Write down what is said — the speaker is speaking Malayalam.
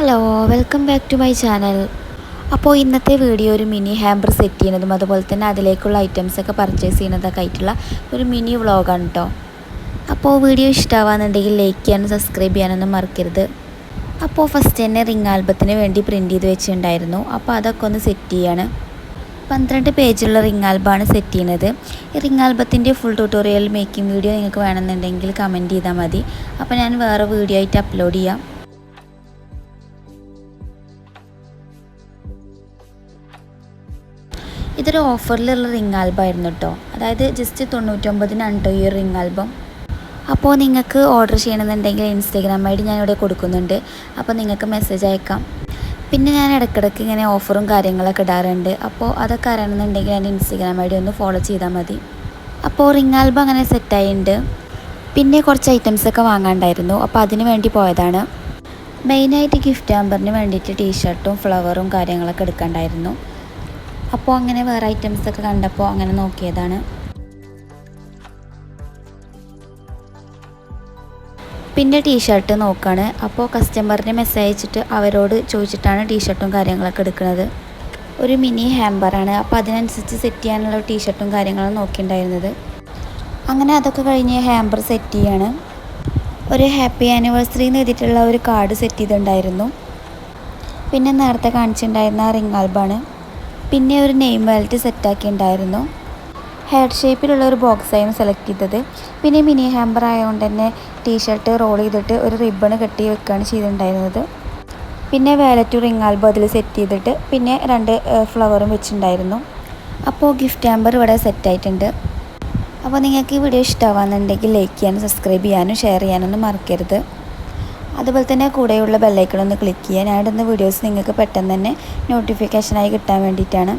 Hello welcome back to my channel അപ്പോൾ ഇന്നത്തെ വീഡിയോ ഒരു മിനി ഹാമ്പർ സെറ്റ് ചെയ്യുന്നതും അതുപോലെ തന്നെ അതിലേക്കുള്ള ഐറ്റംസ് ഒക്കെ പർച്ചേസ് ചെയ്യുന്നതൊക്കെ ആയിട്ടുള്ള ഒരു മിനി വ്ളോഗാണ് കേട്ടോ അപ്പോൾ വീഡിയോ ഇഷ്ടമാവാന്നുണ്ടെങ്കിൽ ലൈക്ക് ചെയ്യാനും സബ്സ്ക്രൈബ് ചെയ്യാനൊന്നും മറക്കരുത്. അപ്പോൾ ഫസ്റ്റ് തന്നെ റിംഗ് ആൽബത്തിന് വേണ്ടി പ്രിന്റ് ചെയ്ത് വെച്ചിട്ടുണ്ടായിരുന്നു. അപ്പോൾ അതൊക്കെ ഒന്ന് സെറ്റ് ചെയ്യാണ്. പന്ത്രണ്ട് പേജുള്ള റിംഗ് ആൽബമാണ് സെറ്റ് ചെയ്യുന്നത്. ഈ റിംഗ് ആൽബത്തിന്റെ ഫുൾ ട്യൂട്ടോറിയൽ മേക്കിംഗ് വീഡിയോ നിങ്ങൾക്ക് വേണമെന്നുണ്ടെങ്കിൽ കമന്റ് ചെയ്താൽ മതി. അപ്പോൾ ഞാൻ വേറെ വീഡിയോ ആയിട്ട് അപ്ലോഡ് ചെയ്യാം. ഇതൊരു ഓഫറിലുള്ള റിംഗ് ആൽബം ആയിരുന്നു കേട്ടോ. അതായത് ജസ്റ്റ് തൊണ്ണൂറ്റൊമ്പതിനാണ് കേട്ടോ ഈ റിംഗ് ആൽബം. അപ്പോൾ നിങ്ങൾക്ക് ഓർഡർ ചെയ്യണമെന്നുണ്ടെങ്കിൽ ഇൻസ്റ്റാഗ്രാം ഐ ഡി ഞാനിവിടെ കൊടുക്കുന്നുണ്ട്. അപ്പോൾ നിങ്ങൾക്ക് മെസ്സേജ് അയക്കാം. പിന്നെ ഞാൻ ഇടയ്ക്കിടയ്ക്ക് ഇങ്ങനെ ഓഫറും കാര്യങ്ങളൊക്കെ ഇടാറുണ്ട്. അപ്പോൾ അതൊക്കെ അറിയണമെന്നുണ്ടെങ്കിൽ എന്റെ ഇൻസ്റ്റാഗ്രാം ഐ ഡി ഒന്ന് ഫോളോ ചെയ്താൽ മതി. അപ്പോൾ റിംഗ് ആൽബം അങ്ങനെ സെറ്റായിട്ടുണ്ട് പിന്നെ കുറച്ച് ഐറ്റംസൊക്കെ വാങ്ങാണ്ടായിരുന്നു അപ്പോൾ അതിന് വേണ്ടി പോയതാണ്. മെയിനായിട്ട് ഗിഫ്റ്റ് ആമ്പറിന് വേണ്ടിയിട്ട് ടീഷർട്ടും ഫ്ലവറും കാര്യങ്ങളൊക്കെ എടുക്കണ്ടായിരുന്നു അപ്പോൾ അങ്ങനെ വേറെ ഐറ്റംസ് ഒക്കെ കണ്ടപ്പോൾ അങ്ങനെ നോക്കിയതാണ്. പിന്നെ ടീഷർട്ട് നോക്കുകയാണ് അപ്പോൾ കസ്റ്റമറിന് മെസ്സേജ് അയച്ചിട്ട് അവരോട് ചോദിച്ചിട്ടാണ് ടീഷർട്ടും കാര്യങ്ങളൊക്കെ എടുക്കുന്നത്. ഒരു മിനി ഹാമ്പറാണ് അപ്പോൾ അതിനനുസരിച്ച് സെറ്റ് ചെയ്യാനുള്ള ടീഷർട്ടും കാര്യങ്ങളും നോക്കിയിട്ടുണ്ടായിരുന്നത് അങ്ങനെ അതൊക്കെ കഴിഞ്ഞ് ഹാമ്പർ സെറ്റ് ചെയ്യാണ്. ഒരു ഹാപ്പി ആനിവേഴ്സറി എന്ന് എഴുതിയിട്ടുള്ള ഒരു കാർഡ് സെറ്റ് ചെയ്തിട്ടുണ്ടായിരുന്നു. പിന്നെ നേരത്തെ കാണിച്ചിട്ടുണ്ടായിരുന്ന റിംഗ് ആൽബാണ് പിന്നെ ഒരു നെയിം വാലറ്റ് സെറ്റാക്കിയിട്ടുണ്ടായിരുന്നു ഹെയർ ഷേപ്പിലുള്ള ഒരു ബോക്സ് ആയിരുന്നു സെലക്ട് ചെയ്തത്. പിന്നെ മിനി ഹാമ്പർ ആയതുകൊണ്ട് തന്നെ ടീഷർട്ട് റോൾ ചെയ്തിട്ട് ഒരു റിബൺ കെട്ടി വെക്കുകയാണ് ചെയ്തിട്ടുണ്ടായിരുന്നത് പിന്നെ വാലറ്റ് റിംഗ് ആൽബം അതിൽ സെറ്റ് ചെയ്തിട്ട് പിന്നെ രണ്ട് ഫ്ലവറും വെച്ചിട്ടുണ്ടായിരുന്നു അപ്പോൾ ഗിഫ്റ്റ് ഹാമ്പർ ഇവിടെ സെറ്റായിട്ടുണ്ട്. അപ്പോൾ നിങ്ങൾക്ക് ഈ വീഡിയോ ഇഷ്ടമാകുന്നുണ്ടെങ്കിൽ ലൈക്ക് ചെയ്യാനും സബ്സ്ക്രൈബ് ചെയ്യാനും ഷെയർ ചെയ്യാനൊന്നും മറക്കരുത്. അതുപോലെ തന്നെ കൂടെയുള്ള ബെല്ലൈക്കൺ ഒന്ന് ക്ലിക്ക് ചെയ്യുക ഞാൻ ഇടുന്ന വീഡിയോസ് നിങ്ങൾക്ക് പെട്ടെന്ന് തന്നെ നോട്ടിഫിക്കേഷനായി കിട്ടാൻ വേണ്ടിയിട്ടാണ്.